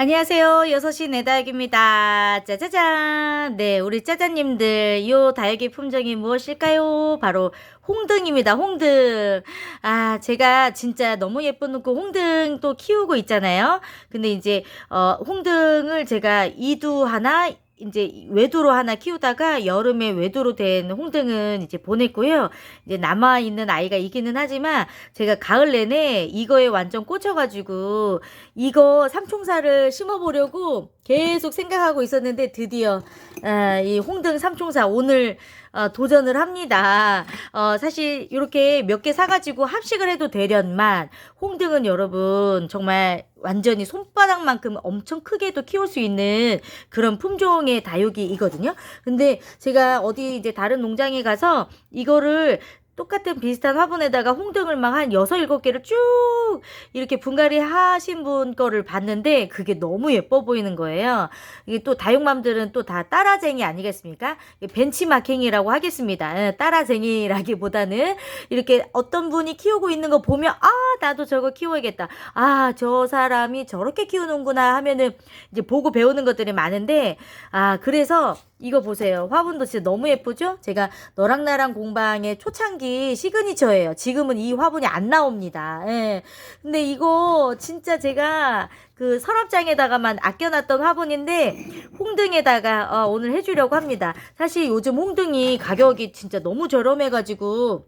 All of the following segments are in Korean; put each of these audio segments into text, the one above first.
안녕하세요. 6시 내다육입니다. 짜자잔. 네, 우리 짜자님들, 요 다육이 품종이 무엇일까요? 바로 홍등입니다. 홍등. 아, 제가 진짜 너무 예쁜 그 홍등 또 키우고 있잖아요. 근데 이제, 어, 홍등을 제가 이두 하나, 이제 외도로 하나 키우다가 여름에 외도로 된 홍등은 이제 보냈고요. 이제 남아 있는 아이가 있기는 하지만 제가 가을 내내 이거에 완전 꽂혀가지고 이거 삼총사를 심어보려고 계속 생각하고 있었는데 드디어 아, 이 홍등 삼총사 오늘 어, 도전을 합니다. 어, 사실 이렇게 몇 개 사가지고 합식을 해도 되련만 홍등은 여러분 정말 완전히 손바닥만큼 엄청 크게도 키울 수 있는 그런 품종의 다육이거든요. 근데 제가 어디 이제 다른 농장에 가서 이거를 똑같은 비슷한 화분에다가 홍등을 막한 여섯 일곱 개를 쭉 이렇게 분갈이 하신 분 거를 봤는데 그게 너무 예뻐 보이는 거예요. 이게 또 다육맘들은 또 다 따라쟁이 아니겠습니까? 벤치마킹이라고 하겠습니다. 예, 따라쟁이라기보다는 이렇게 어떤 분이 키우고 있는 거 보면 아 나도 저거 키워야겠다. 아 저 사람이 저렇게 키우는구나 하면은 이제 보고 배우는 것들이 많은데 아 그래서 이거 보세요. 화분도 진짜 너무 예쁘죠? 제가 너랑 나랑 공방의 초창기 시그니처예요. 지금은 이 화분이 안 나옵니다. 예. 근데 이거 진짜 제가 그 서랍장에다가만 아껴놨던 화분인데 홍등에다가 어, 오늘 해주려고 합니다. 사실 요즘 홍등이 가격이 진짜 너무 저렴해가지고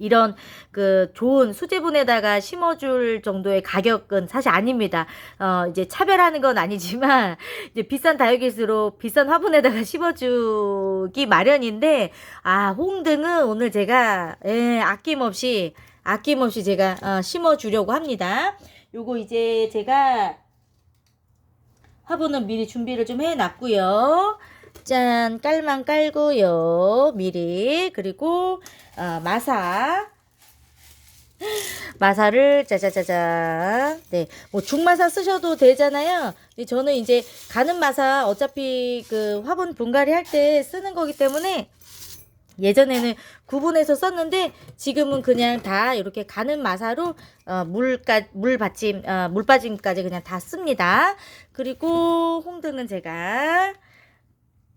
이런 그 좋은 수제분에다가 심어줄 정도의 가격은 사실 아닙니다. 어, 이제 차별하는 건 아니지만, 이제 비싼 다육일수록 비싼 화분에다가 심어주기 마련인데, 아, 홍등은 오늘 제가, 예, 아낌없이, 아낌없이 제가, 어, 심어주려고 합니다. 요거 이제 제가 화분은 미리 준비를 좀 해놨고요. 짠, 깔만 깔고요. 미리. 그리고, 어, 마사. 마사를 짜자자자. 네. 뭐 중마사 쓰셔도 되잖아요. 근데 저는 이제 가는 마사 어차피 그 화분 분갈이 할 때 쓰는 거기 때문에 예전에는 구분해서 썼는데 지금은 그냥 다 이렇게 가는 마사로 어, 물까 물 받침 어, 물 빠짐까지 그냥 다 씁니다. 그리고 홍등은 제가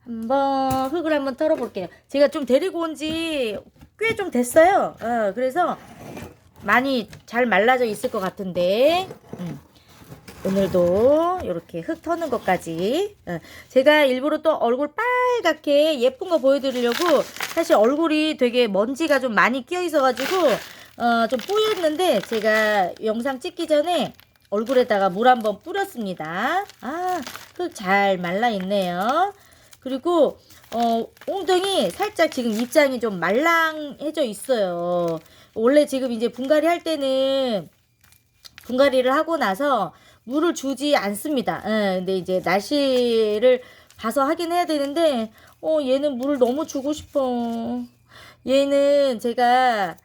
한번 흙을 한번 털어 볼게요. 제가 좀 데리고 온 지 꽤 좀 됐어요. 어, 그래서 많이 잘 말라져 있을 것 같은데 음. 오늘도 이렇게 흙 터는 것까지 어, 제가 일부러 또 얼굴 빨갛게 예쁜 거 보여드리려고 사실 얼굴이 되게 먼지가 좀 많이 끼어 있어가지고 어, 좀 뿌였는데 제가 영상 찍기 전에 얼굴에다가 물 한번 뿌렸습니다. 아, 흙 잘 말라 있네요. 그리고 어, 엉덩이 살짝 지금 입장이 좀 말랑해져 있어요. 원래 지금 이제 분갈이 할 때는 분갈이를 하고 나서 물을 주지 않습니다. 예, 근데 이제 날씨를 봐서 하긴 해야 되는데, 어, 얘는 물을 너무 주고 싶어. 얘는 제가,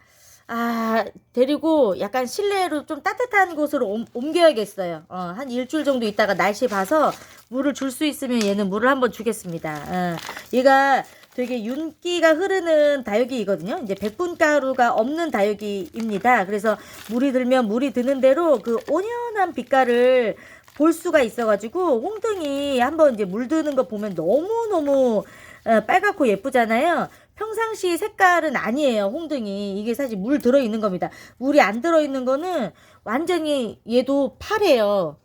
아, 데리고 약간 실내로 좀 따뜻한 곳으로 옮, 옮겨야겠어요. 어, 한 일주일 정도 있다가 날씨 봐서 물을 줄 수 있으면 얘는 물을 한번 주겠습니다. 어, 얘가 되게 윤기가 흐르는 다육이거든요. 이제 백분가루가 없는 다육이입니다. 그래서 물이 들면 물이 드는 대로 그 온연한 빛깔을 볼 수가 있어가지고 홍등이 한번 이제 물 드는 거 보면 너무너무 어, 빨갛고 예쁘잖아요. 평상시 색깔은 아니에요, 홍등이. 이게 사실 물 들어있는 겁니다. 물이 안 들어있는 거는 완전히 얘도 파래요.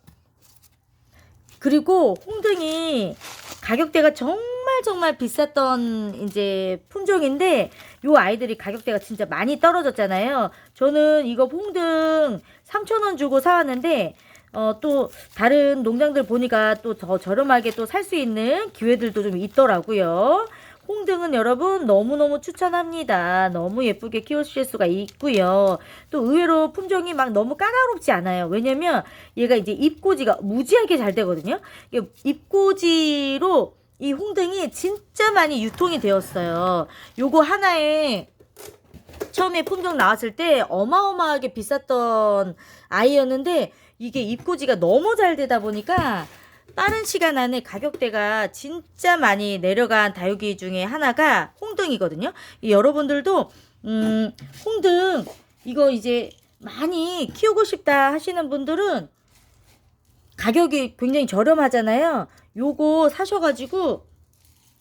그리고 홍등이 가격대가 정말 정말 비쌌던 이제 품종인데 요 아이들이 가격대가 진짜 많이 떨어졌잖아요. 저는 이거 홍등 3,000원 주고 사왔는데 어, 또 다른 농장들 보니까 또 더 저렴하게 또 살 수 있는 기회들도 좀 있더라고요. 홍등은 여러분 너무너무 추천합니다. 너무 예쁘게 키우실 수가 있고요. 또 의외로 품종이 막 너무 까다롭지 않아요. 왜냐면 얘가 이제 입꼬지가 무지하게 잘 되거든요. 이게 입꼬지로 이 홍등이 진짜 많이 유통이 되었어요. 요거 하나에 처음에 품종 나왔을 때 어마어마하게 비쌌던 아이였는데 이게 입꼬지가 너무 잘 되다 보니까 빠른 시간 안에 가격대가 진짜 많이 내려간 다육이 중에 하나가 홍등이거든요. 이 여러분들도 음, 홍등 이거 이제 많이 키우고 싶다 하시는 분들은 가격이 굉장히 저렴하잖아요. 요거 사셔가지고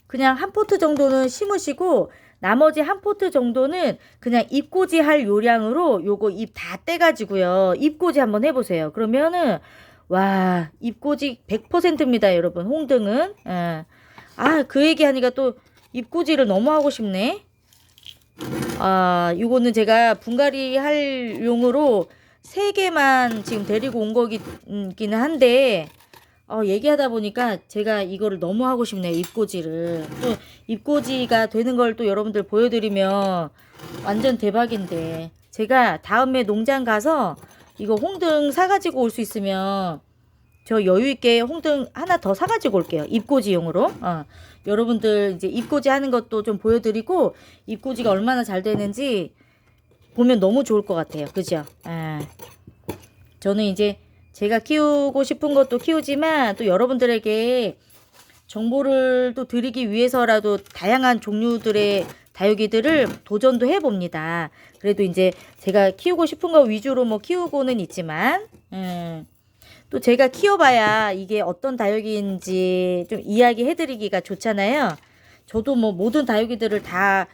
그냥 한 포트 정도는 심으시고 나머지 한 포트 정도는 그냥 잎꽂이 할 요량으로 요거 잎 다 떼가지고요. 잎꽂이 한번 해보세요. 그러면은 와 잎꽂이 100%입니다 여러분 홍등은 예. 아그 얘기하니까 또 잎꽂이를 너무 하고 싶네. 아 요거는 제가 분갈이 할 용으로 세 개만 지금 데리고 온 거기는 한데 어, 얘기하다 보니까 제가 이거를 너무 하고 싶네요. 입꼬지를. 또 입꼬지가 되는 걸 또 여러분들 보여드리면 완전 대박인데. 제가 다음에 농장 가서 이거 홍등 사가지고 올 수 있으면 저 여유있게 홍등 하나 더 사가지고 올게요. 입꼬지용으로. 어. 여러분들 이제 입꼬지 하는 것도 좀 보여드리고 입꼬지가 얼마나 잘 되는지 보면 너무 좋을 것 같아요. 그죠? 예. 저는 이제 제가 키우고 싶은 것도 키우지만 또 여러분들에게 정보를 또 드리기 위해서라도 다양한 종류들의 다육이들을 도전도 해봅니다. 그래도 이제 제가 키우고 싶은 거 위주로 뭐 키우고는 있지만, 음, 또 제가 키워봐야 이게 어떤 다육이인지 좀 이야기해드리기가 좋잖아요. 저도 뭐 모든 다육이들을 다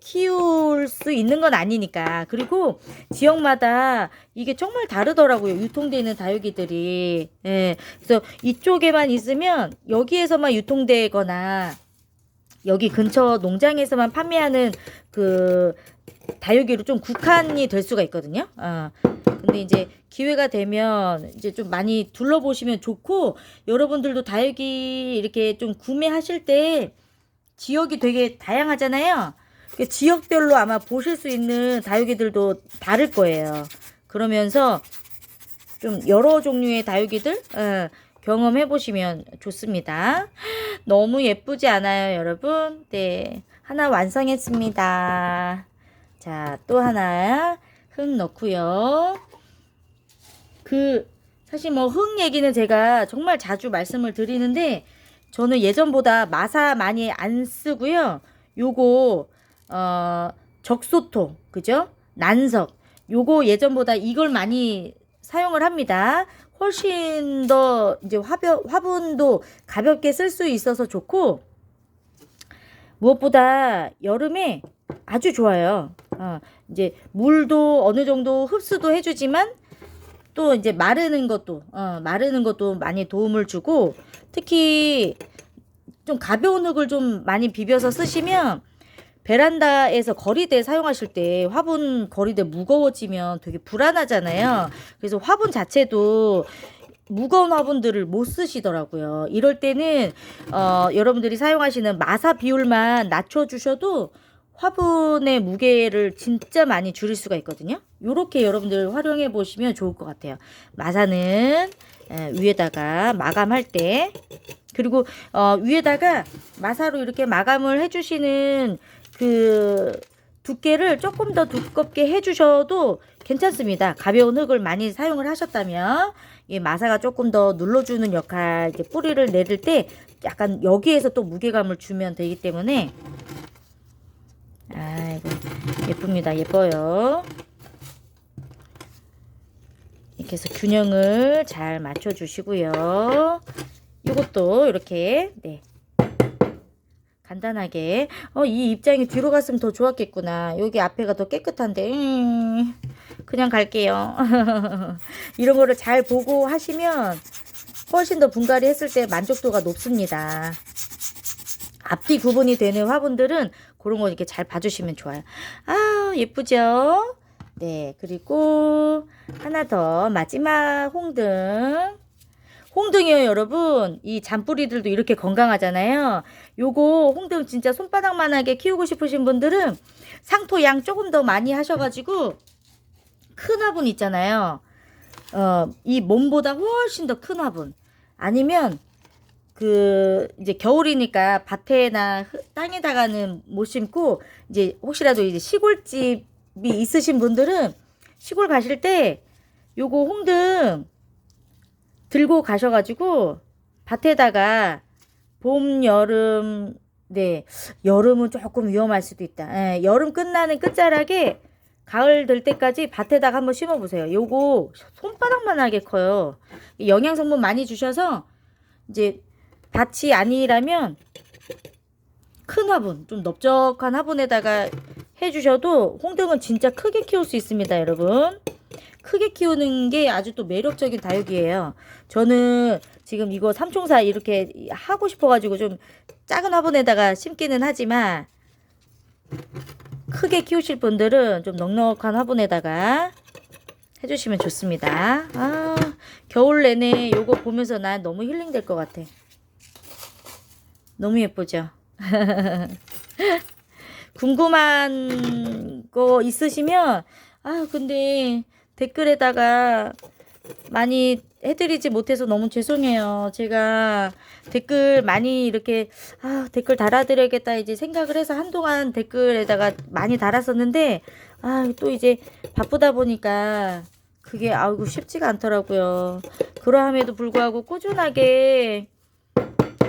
키울 수 있는 건 아니니까. 그리고 지역마다 이게 정말 다르더라고요. 유통되는 다육이들이. 예. 그래서 이쪽에만 있으면 여기에서만 유통되거나 여기 근처 농장에서만 판매하는 그 다육이로 좀 국한이 될 수가 있거든요. 어. 근데 이제 기회가 되면 이제 좀 많이 둘러보시면 좋고 여러분들도 다육이 이렇게 좀 구매하실 때 지역이 되게 다양하잖아요. 그 지역별로 아마 보실 수 있는 다육이들도 다를 거예요. 그러면서 좀 여러 종류의 다육이들 어, 경험해 보시면 좋습니다. 너무 예쁘지 않아요, 여러분? 네. 하나 완성했습니다. 자, 또 하나 흙 넣고요. 그 사실 뭐 흙 얘기는 제가 정말 자주 말씀을 드리는데 저는 예전보다 마사 많이 안 쓰고요. 요거 어 적소토 그죠? 난석 요거 예전보다 이걸 많이 사용을 합니다. 훨씬 더 이제 화벼, 화분도 가볍게 쓸 수 있어서 좋고 무엇보다 여름에 아주 좋아요. 어, 이제 물도 어느 정도 흡수도 해주지만 또 이제 마르는 것도 어, 마르는 것도 많이 도움을 주고 특히 좀 가벼운 흙을 좀 많이 비벼서 쓰시면 베란다에서 거리대 사용하실 때 화분 거리대 무거워지면 되게 불안하잖아요. 그래서 화분 자체도 무거운 화분들을 못 쓰시더라고요. 이럴 때는 어, 여러분들이 사용하시는 마사 비율만 낮춰주셔도 화분의 무게를 진짜 많이 줄일 수가 있거든요. 이렇게 여러분들 활용해 보시면 좋을 것 같아요. 마사는 에, 위에다가 마감할 때 그리고 어, 위에다가 마사로 이렇게 마감을 해주시는 그 두께를 조금 더 두껍게 해주셔도 괜찮습니다. 가벼운 흙을 많이 사용을 하셨다면 이 마사가 조금 더 눌러주는 역할, 이제 뿌리를 내릴 때 약간 여기에서 또 무게감을 주면 되기 때문에 아이고 예쁩니다. 예뻐요. 이렇게 해서 균형을 잘 맞춰주시고요. 이것도 이렇게 네 간단하게. 어 이 입장이 뒤로 갔으면 더 좋았겠구나. 여기 앞에가 더 깨끗한데. 음, 그냥 갈게요. 이런 거를 잘 보고 하시면 훨씬 더 분갈이 했을 때 만족도가 높습니다. 앞뒤 구분이 되는 화분들은 그런 거 이렇게 잘 봐주시면 좋아요. 아 예쁘죠? 네 그리고 하나 더 마지막 홍등 홍등이요, 여러분. 이 잔뿌리들도 이렇게 건강하잖아요. 요거 홍등 진짜 손바닥만하게 키우고 싶으신 분들은 상토 양 조금 더 많이 하셔가지고 큰 화분 있잖아요. 어, 이 몸보다 훨씬 더 큰 화분. 아니면 그 이제 겨울이니까 밭에나 땅에다가는 못 심고 이제 혹시라도 이제 시골집이 있으신 분들은 시골 가실 때 요거 홍등 들고 가셔가지고 밭에다가 봄, 여름, 네, 여름은 조금 위험할 수도 있다. 예, 여름 끝나는 끝자락에 가을 될 때까지 밭에다가 한번 심어보세요. 요거 손바닥만하게 커요. 이 영양 성분 많이 주셔서 이제 밭이 아니라면 큰 화분, 좀 넓적한 화분에다가 해주셔도 홍등은 진짜 크게 키울 수 있습니다, 여러분. 크게 키우는 게 아주 또 매력적인 다육이에요. 저는 지금 이거 삼총사 이렇게 하고 싶어가지고 좀 작은 화분에다가 심기는 하지만 크게 키우실 분들은 좀 넉넉한 화분에다가 해주시면 좋습니다. 아, 겨울 내내 요거 보면서 난 너무 힐링 될 것 같아. 너무 예쁘죠? 궁금한 거 있으시면, 아, 근데 댓글에다가 많이 해드리지 못해서 너무 죄송해요. 제가 댓글 많이 이렇게, 아, 댓글 달아드려야겠다 이제 생각을 해서 한동안 댓글에다가 많이 달았었는데, 아, 또 이제 바쁘다 보니까 그게 아이고 쉽지가 않더라고요. 그러함에도 불구하고 꾸준하게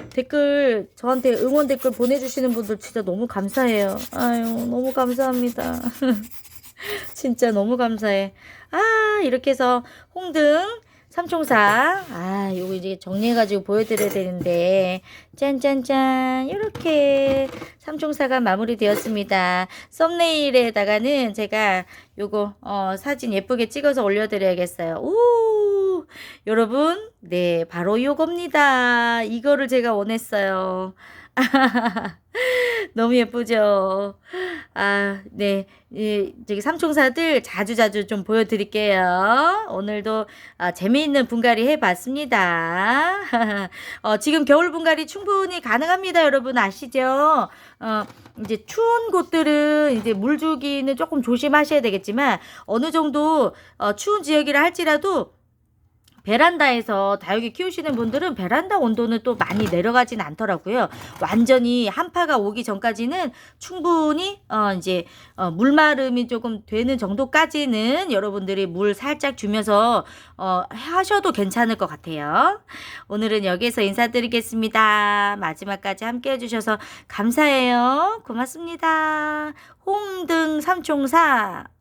댓글 저한테 응원 댓글 보내주시는 분들 진짜 너무 감사해요. 아유 너무 감사합니다. 진짜 너무 감사해. 아 이렇게 해서 홍등 삼총사 아 요거 이제 정리해가지고 보여드려야 되는데 짠짠짠 이렇게 삼총사가 마무리되었습니다. 썸네일에다가는 제가 요거 어, 사진 예쁘게 찍어서 올려드려야겠어요. 오 여러분 네 바로 요겁니다. 이거를 제가 원했어요. 너무 예쁘죠? 아, 네. 이, 저기 삼총사들 자주자주 좀 보여드릴게요. 오늘도 아, 재미있는 분갈이 해봤습니다. 어, 지금 겨울 분갈이 충분히 가능합니다. 여러분 아시죠? 어, 이제 추운 곳들은 이제 물 주기는 조금 조심하셔야 되겠지만 어느 정도 어, 추운 지역이라 할지라도 베란다에서 다육이 키우시는 분들은 베란다 온도는 또 많이 내려가진 않더라고요. 완전히 한파가 오기 전까지는 충분히 어 이제 어 물마름이 조금 되는 정도까지는 여러분들이 물 살짝 주면서 어 하셔도 괜찮을 것 같아요. 오늘은 여기서 인사드리겠습니다. 마지막까지 함께 해주셔서 감사해요. 고맙습니다. 홍등 삼총사